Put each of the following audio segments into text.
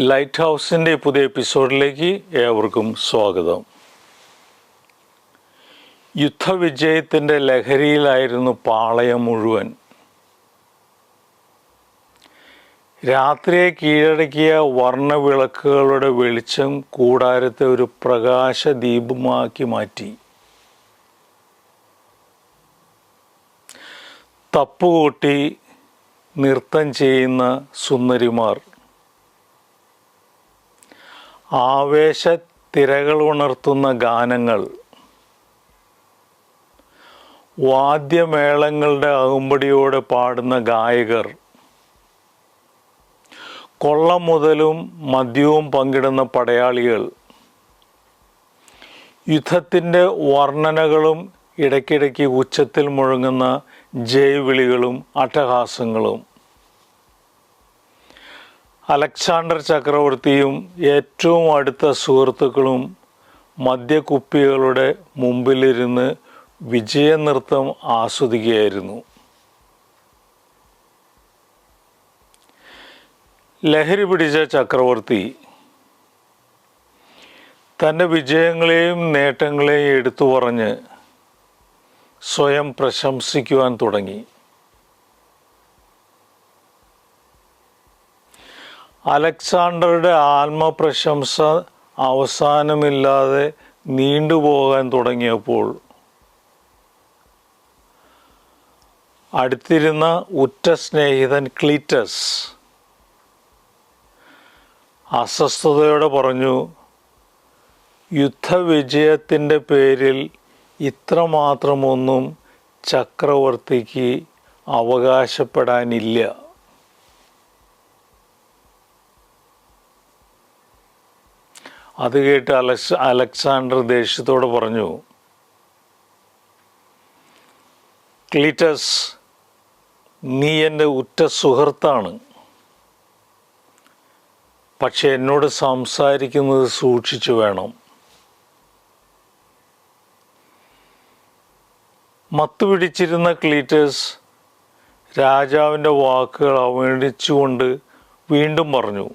Light ഹൗസിന്റെ പുതിയ എപ്പിസോഡിലേക്ക് ഏവർക്കും സ്വാഗതം. യുദ്ധവിജയത്തിന്റെ ലഹരിയിലായിരുന്നു പാളയം മുഴുവൻ. രാത്രിയെ കീഴടക്കിയ വർണവിളക്കുകളുടെ വെളിച്ചം കൂടാരത്തെ ഒരു പ്രകാശ ദീപമാക്കി മാറ്റി. തപ്പുകൂട്ടി നൃത്തം ചെയ്യുന്ന സുന്ദരിമാർ. ആവേശ തിരകൾ ഉണർത്തുന്ന ഗാനങ്ങൾ. വാദ്യമേളങ്ങളുടെ അകുമ്പടിയോടെ പാടുന്ന ഗായകർ. കൊള്ള മുതലും മദ്യവും പങ്കിടുന്ന പടയാളികൾ. യുദ്ധത്തിന്റെ വർണനകളും ഇടയ്ക്കിടയ്ക്ക് ഉച്ചത്തിൽ മുഴങ്ങുന്ന ജയ്വിളികളും അട്ടഹാസങ്ങളും. അലക്സാണ്ടർ ചക്രവർത്തിയും ഏറ്റവും അടുത്ത സുഹൃത്തുക്കളും മദ്യക്കുപ്പികളുടെ മുമ്പിലിരുന്ന് വിജയനൃത്തം ആസ്വദിക്കുകയായിരുന്നു. ലഹരി പിടിച്ച ചക്രവർത്തി തന്റെ വിജയങ്ങളെയും നേട്ടങ്ങളെയും എടുത്തു പറഞ്ഞ് സ്വയം പ്രശംസിക്കുവാൻ തുടങ്ങി. അലക്സാണ്ടറുടെ ആത്മപ്രശംസ അവസാനമില്ലാതെ നീണ്ടുപോകാൻ തുടങ്ങിയപ്പോൾ അടുത്തിരുന്ന ഉറ്റ സ്നേഹിതൻ ക്ലീറ്റസ് അസ്വസ്ഥതയോടെ പറഞ്ഞു യുദ്ധവിജയത്തിന്റെ പേരിൽ ഇത്രമാത്രമൊന്നും ചക്രവർത്തിക്ക് അവകാശപ്പെടാനില്ല. അത് കേട്ട് അലക്സ് അലക്സാണ്ടർ ദേഷ്യത്തോട് പറഞ്ഞു ക്ലിറ്റസ് നീ എന്റെ ഉറ്റ സുഹൃത്താണ്. പക്ഷെ എന്നോട് സംസാരിക്കുന്നത് സൂക്ഷിച്ചു വേണം. മത്തുപിടിച്ചിരുന്ന ക്ലീറ്റേഴ്സ് രാജാവിന്റെ വാക്കുകൾ അവഗണിച്ചുകൊണ്ട് വീണ്ടും പറഞ്ഞു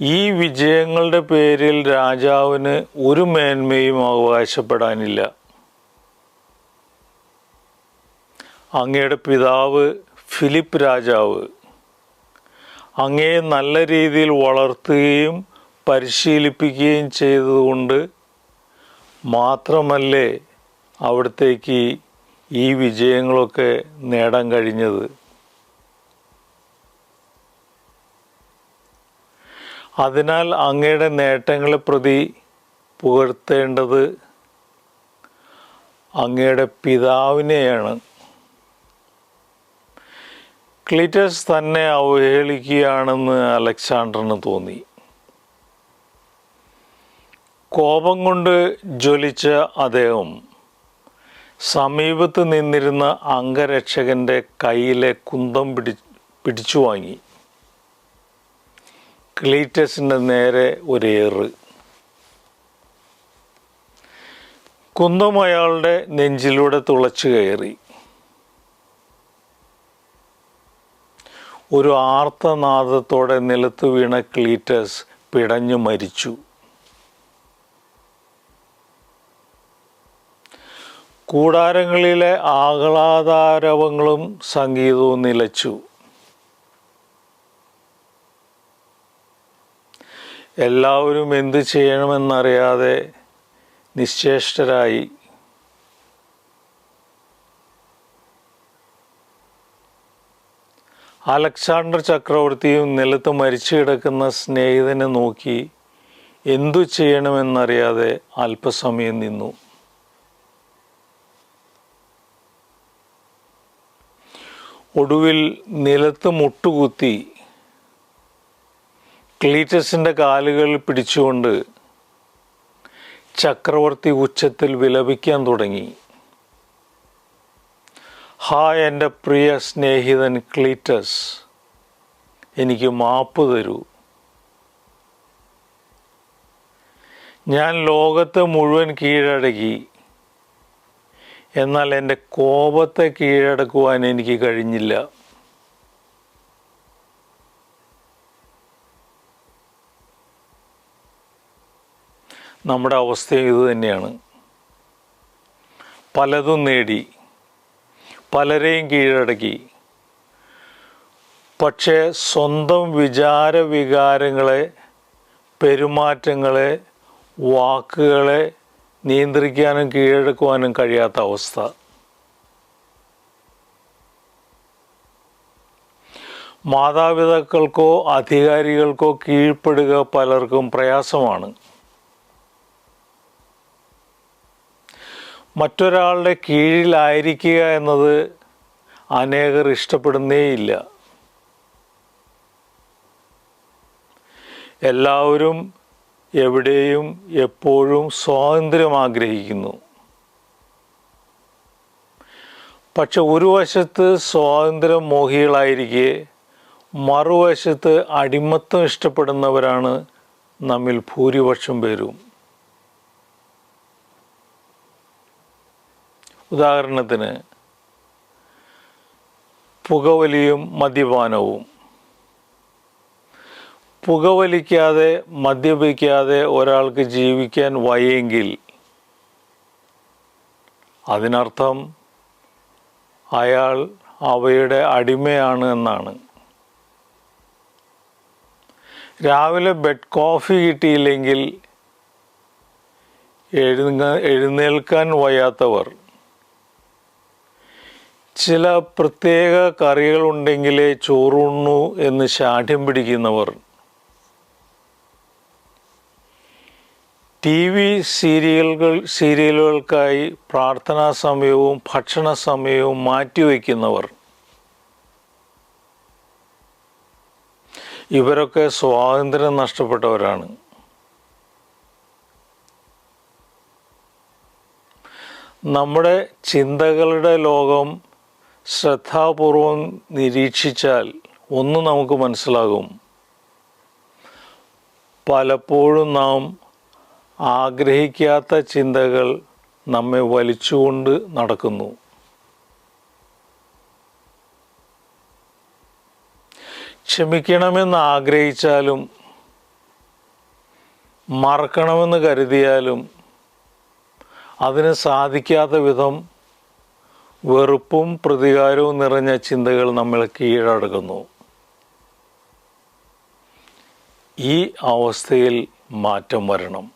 ഈ വിജയങ്ങളുടെ പേരിൽ രാജാവിന് ഒരു മേന്മയും അവകാശപ്പെടാനില്ല. അങ്ങയുടെ പിതാവ് ഫിലിപ്പ് രാജാവ് അങ്ങയെ നല്ല രീതിയിൽ വളർത്തുകയും പരിശീലിപ്പിക്കുകയും ചെയ്തതുകൊണ്ട് മാത്രമല്ലേ അവിടത്തേക്ക് ഈ വിജയങ്ങളൊക്കെ നേടാൻ കഴിഞ്ഞത്. അതിനാൽ അങ്ങയുടെ നേട്ടങ്ങളെ പ്രതി പുകഴ്ത്തേണ്ടത് അങ്ങയുടെ പിതാവിനെയാണ്. ക്ലിറ്റസ് തന്നെ അവഹേളിക്കുകയാണെന്ന് അലക്സാണ്ടറിന് തോന്നി. കോപം കൊണ്ട് ജ്വലിച്ച അദ്ദേഹം സമീപത്ത് നിന്നിരുന്ന അംഗരക്ഷകന്റെ കയ്യിലെ കുന്തം പിടി പിടിച്ചു വാങ്ങി ക്ലീറ്റസിന്റെ നേരെ ഒരേറ് കുന്തം അയാളുടെ നെഞ്ചിലൂടെ തുളച്ചു കയറി. ഒരു ആർത്തനാദത്തോടെ നിലത്ത് വീണ ക്ലീറ്റസ് പിടഞ്ഞു മരിച്ചു. കൂടാരങ്ങളിലെ ആഹ്ലാദാരവങ്ങളും സംഗീതവും നിലച്ചു. എല്ലാവരും എന്ത് ചെയ്യണമെന്നറിയാതെ നിശ്ചേഷ്ടരായി. അലക്സാണ്ടർ ചക്രവർത്തിയും നിലത്ത് മരിച്ചു കിടക്കുന്ന സ്നേഹിതനെ നോക്കി എന്തു ചെയ്യണമെന്നറിയാതെ അല്പസമയം നിന്നു. ഒടുവിൽ നിലത്ത് മുട്ടുകുത്തി ക്ലീറ്റസിന്റെ കാലുകൾ പിടിച്ചുകൊണ്ട് ചക്രവർത്തി ഉച്ചത്തിൽ വിലപിക്കാൻ തുടങ്ങി. ഹായ് എന്റെ പ്രിയ സ്നേഹിതൻ ക്ലീറ്റസ് എനിക്ക് മാപ്പ് തരൂ. ഞാൻ ലോകത്തെ മുഴുവൻ കീഴടക്കി എന്നാൽ എന്റെ കോപത്തെ കീഴടക്കുവാൻ എനിക്ക് കഴിഞ്ഞില്ല. നമ്മുടെ അവസ്ഥയും ഇത് തന്നെയാണ്. പലതും നേടി പലരെയും കീഴടക്കി. പക്ഷേ സ്വന്തം വിചാര വികാരങ്ങളെ പെരുമാറ്റങ്ങളെ വാക്കുകളെ നിയന്ത്രിക്കാനും കീഴടക്കുവാനും കഴിയാത്ത അവസ്ഥ. മാതാപിതാക്കൾക്കോ അധികാരികൾക്കോ കീഴ്പ്പെടുക പലർക്കും പ്രയാസമാണ്. മറ്റൊരാളുടെ കീഴിലായിരിക്കുക എന്നത് അനേകർ ഇഷ്ടപ്പെടുന്നേയില്ല. എല്ലാവരും എവിടെയും എപ്പോഴും സ്വാതന്ത്ര്യം ആഗ്രഹിക്കുന്നു. പക്ഷെ ഒരു വശത്ത് സ്വാതന്ത്ര്യം മോഹികളായിരിക്കെ മറുവശത്ത് അടിമത്തം ഇഷ്ടപ്പെടുന്നവരാണ് നമ്മിൽ ഭൂരിപക്ഷം പേരും. ഉദാഹരണത്തിന് പുകവലിയും മദ്യപാനവും. പുകവലിക്കാതെ മദ്യപിക്കാതെ ഒരാൾക്ക് ജീവിക്കാൻ വയെങ്കിൽ അതിനർത്ഥം അയാൾ അവയുടെ അടിമയാണ് എന്നാണ്. രാവിലെ ബെഡ് കോഫി കിട്ടിയില്ലെങ്കിൽ എഴുന്ന എഴുന്നേൽക്കാൻ വയ്യാത്തവർ ചില പ്രത്യേക കറികളുണ്ടെങ്കിലേ ചോറുണ്ണു എന്ന് ശാഠ്യം പിടിക്കുന്നവർ. ടി വി സീരിയലുകൾ സീരിയലുകൾക്കായി പ്രാർത്ഥനാ സമയവും ഭക്ഷണ സമയവും മാറ്റിവെക്കുന്നവർ ഇവരൊക്കെ സ്വാതന്ത്ര്യം നഷ്ടപ്പെട്ടവരാണ്. നമ്മുടെ ചിന്തകളുടെ ലോകം ശ്രദ്ധാപൂർവം നിരീക്ഷിച്ചാൽ ഒന്ന് നമുക്ക് മനസ്സിലാകും. പലപ്പോഴും നാം ആഗ്രഹിക്കാത്ത ചിന്തകൾ നമ്മെ വലിച്ചുകൊണ്ട് നടക്കുന്നു. ക്ഷമിക്കണമെന്ന് ആഗ്രഹിച്ചാലും മറക്കണമെന്ന് കരുതിയാലും അതിന് സാധിക്കാത്ത വിധം വെറുപ്പും പ്രതികാരവും നിറഞ്ഞ ചിന്തകൾ നമ്മളെ കീഴടക്കുന്നു ഈ അവസ്ഥയിൽ മാറ്റം വരണം.